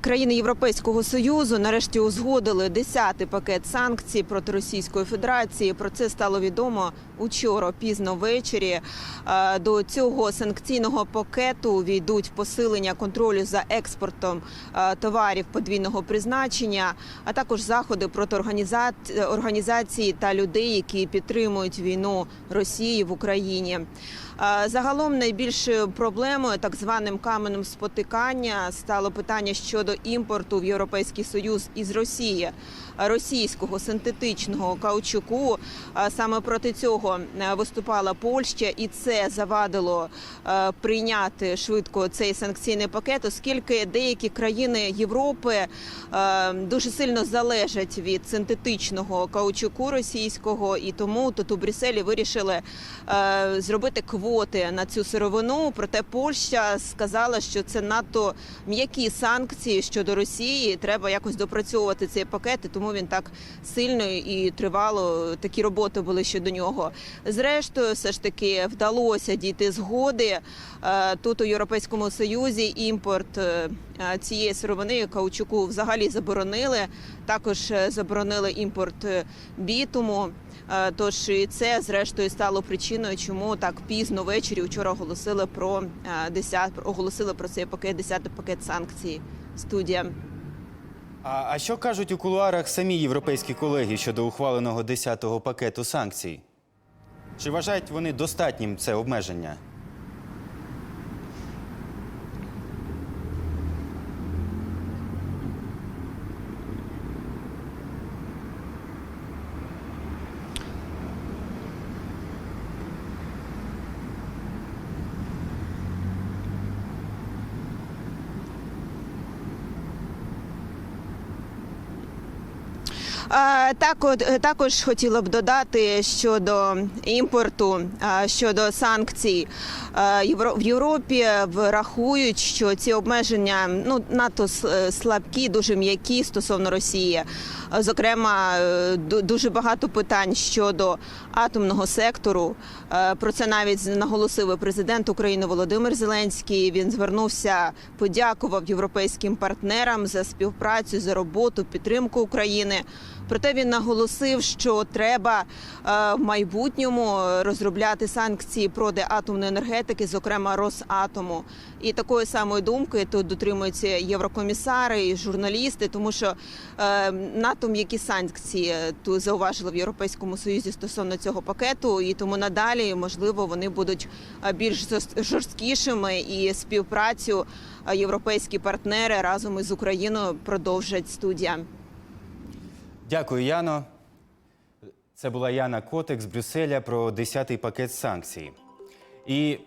Країни Європейського союзу нарешті узгодили 10-й пакет санкцій проти Російської Федерації. Про це стало відомо учора пізно ввечері. Е, До цього санкційного пакету війдуть посилення контролю за експортом е, товарів подвійного призначення, а також заходи проти організа- організацій та людей, які підтримують війну Росії в Україні. Е, Загалом найбільшою проблемою, так званим каменем спотикання, стало питання щодо імпорту в Європейський Союз із Росії російського синтетичного каучуку. Саме проти цього е, виступала Польща, і це завадило е, прийняти швидко цей санкційний пакет, оскільки деякі країни Європи е, дуже сильно залежать від синтетичного каучуку російського, і тому тут у Брюсселі вирішили зробити квоти на цю сировину. Проте Польща сказала, що це надто м'які санкції щодо Росії. Треба якось допрацьовувати цей пакет, і тому він так сильно і тривало. Такі роботи були щодо нього. Зрештою, все ж таки вдалося дійти згоди. Е, Тут у Європейському Союзі імпорт е, цієї сировини каучуку взагалі заборонили. Також е, заборонили імпорт бітуму. Тож і це зрештою стало причиною, чому так пізно ввечері вчора оголосили про е, 10, оголосили про цей пакет 10 пакет санкцій. Студія. А, а що кажуть у кулуарах самі європейські колеги щодо ухваленого 10-го пакету санкцій? Чи вважають вони достатнім це обмеження? Також хотіла б додати щодо імпорту, е, щодо санкцій Е, в Європі врахують, що ці обмеження ну надто е, слабкі, дуже м'які стосовно Росії. Е, Зокрема, е, дуже багато питань щодо атомного сектору. Е, Про це навіть наголосив президент України Володимир Зеленський. Він звернувся, подякував європейським партнерам за співпрацю, за роботу, підтримку України. Проте він наголосив, що треба е, в майбутньому розробляти санкції проти атомної енергетики, зокрема Росатому. І такої самої думки тут дотримуються єврокомісари і журналісти, тому що е, НАТО м'які санкції е, тут зауважили в Європейському Союзі стосовно цього пакету, і тому надалі можливо вони будуть більш жорсткішими і співпрацю європейські партнери разом із Україною продовжать студія. Дякую, Яно. Це була Яна Котик з Брюсселя про 10-й пакет санкцій. І